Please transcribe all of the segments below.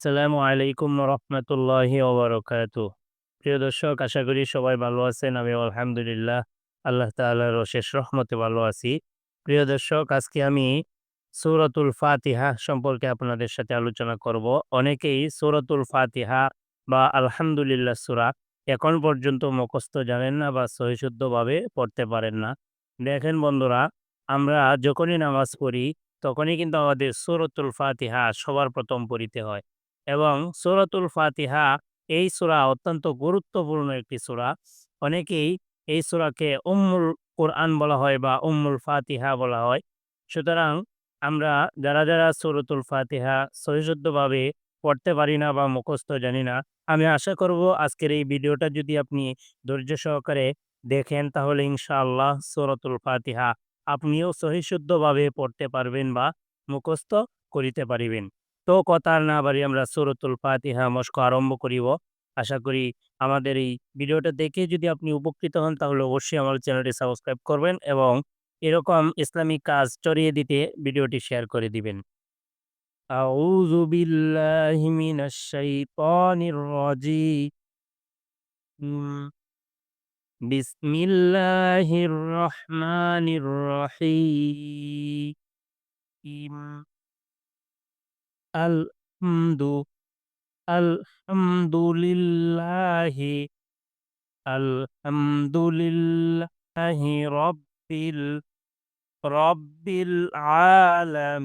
আসসালামু আলাইকুম রহমতুল্লাহি ওবরকাত প্রিয় দর্শক, আশা করি সবাই ভালো আছেন আমি আলহামদুলিল্লাহ, আল্লাহ তাআলার অশেষ রহমতে ভালো আছি। প্রিয় দর্শক, আজকে আমি সূরাতুল ফাতিহা সম্পর্কে আপনাদের সাথে আলোচনা করব। অনেকেই সূরাতুল ফাতিহা বা আলহামদুলিল্লাহ সুরা এখন পর্যন্ত মুখস্থ জানেন না বা সহিশুদ্ধভাবে পড়তে পারেন না। দেখেন বন্ধুরা, আমরা যখনই নামাজ পড়ি, তখনই কিন্তু আমাদের সূরাতুল ফাতিহা সবার প্রথম পড়িতে হয়। এবং সূরাতুল ফাতিহা এই সূরা অত্যন্ত গুরুত্বপূর্ণ একটি সূরা। অনেকেই এই সূরাকে উম্মুল কোরআন বলা হয় বা উম্মুল ফাতিহা বলা হয়। সুতরাং আমরা যারা, যারা সূরাতুল ফাতিহা সহিশুদ্ধভাবে পড়তে পারি না বা মুখস্থ জানি না, আমি আশা করব আজকের এই ভিডিওটা যদি আপনি ধৈর্য সহকারে দেখেন তাহলে ইনশাআল্লাহ সূরাতুল ফাতিহা আপনিও সহিশুদ্ধভাবে পড়তে পারবেন বা মুখস্থ করিতে পারিবেন। তো কথা আর না বাড়ি আমরা সূরাতুল ফাতিহা, মস্ক আরম্ভ করিব। আশা করি আমাদের এই ভিডিওটা দেখে যদি আপনি উপকৃত হন, তাহলে অবশ্যই আমার চ্যানেলটি সাবস্ক্রাইব করবেন এবং এরকম ইসলামিক কাজ চড়িয়ে দিতে ভিডিওটি শেয়ার করে দিবেন। আউযু বিল্লাহি মিনাশ শাইতানির রাজিম। বিসমিল্লাহির রহমানির الحمد الحمد لله الحمد لله رب ال رب العالمين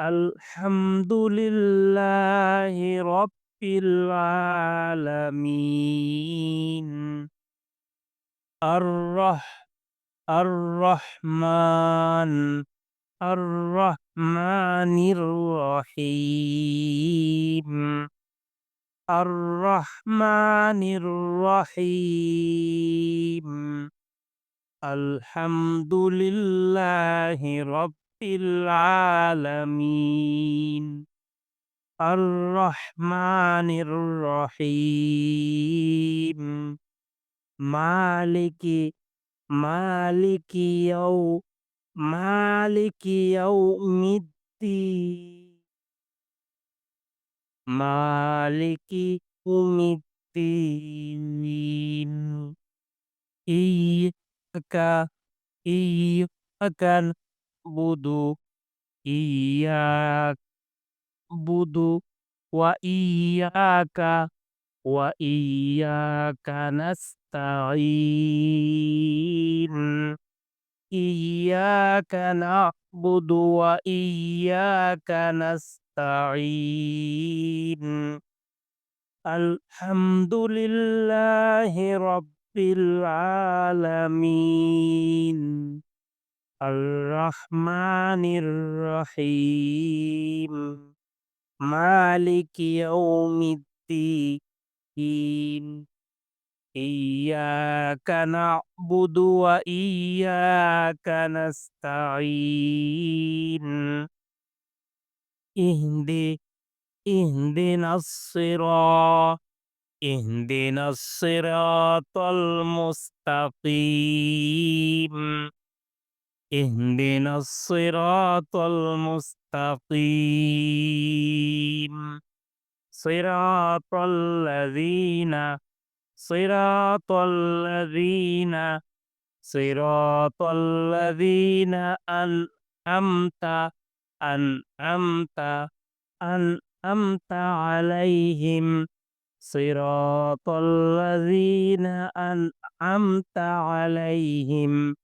الحمد لله رب العالمين الرح الرحمن الرحيم. الرحمن الرحيم. الحمد لله رب العالمين. الرحمن الرحيم. مالك مالك يوم মালিকি ইয়াউমিদ্দিন মালিকি উমিদ্দিন ইয়াকা ইয়াকান বুদু ইয়াক বুদু ওয়া ইয়াকা ওয়া ইয়াকা নাস্তাঈন إياك نعبد وإياك نستعين. الحمد لله رب العالمين. الرحمن الرحيم. مالك يوم الدين. إياك نعبد وإياك نستعين اهدي اهدنا الصراط اهدنا الصراط المستقيم اهدنا الصراط المستقيم صراط الذين صراط الذين صراط الذين أنعمت أنعمت أنعمت عليهم. صراط الذين أنعمت عليهم.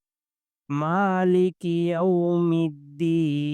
مالك يوم الدين.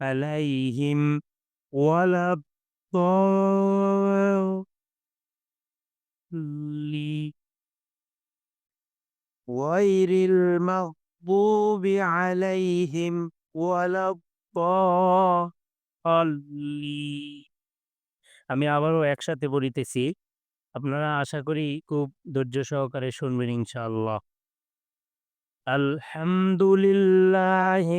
عليهم ولا الضالين غير المغضوب عليهم ولا الضالين আমি আবারও একসাথে বলিতেছি আপনারা আশা করি খুব ধৈর্য সহকারে শুনবেন ইনশাআল্লাহ আলহামদুলিল্লাহি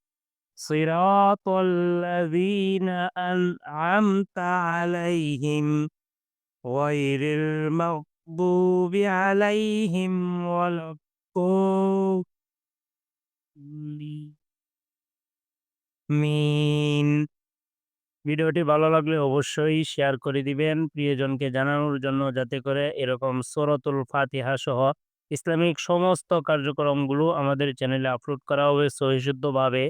صراط الذين أنعمت عليهم غير المغضوب عليهم ولا الضالين ভিডিওটি ভালো লাগলে অবশ্যই শেয়ার করে দিবেন প্রিয়জনকে জানানোর জন্য যাতে করে এরকম সূরাতুল ফাতিহা সহ ইসলামিক সমস্ত কার্যক্রমগুলো আমাদের চ্যানেলে আপলোড করা হবে সহিশুদ্ধভাবে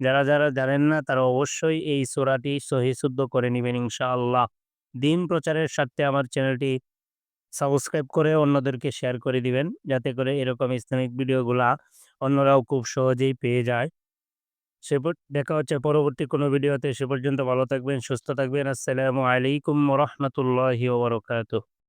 যারা যারা জানেন না, তারা অবশ্যই এই সূরাটি সহিশুদ্ধ করে নেবেন, ইনশাআল্লাহ। দিন প্রচারের স্বার্থে আমার চ্যানেলটি সাবস্ক্রাইব করে অন্যদেরকে শেয়ার করে দিবেন, যাতে করে এরকম ইসলামিক ভিডিওগুলা অন্যরাও খুব সহজেই পেয়ে যায়। সে দেখা হচ্ছে পরবর্তী কোনো ভিডিওতে। সে পর্যন্ত ভালো থাকবেন, সুস্থ থাকবেন। আসসালামু আলাইকুম রহমতুল্লাহি ওবরকাতুহ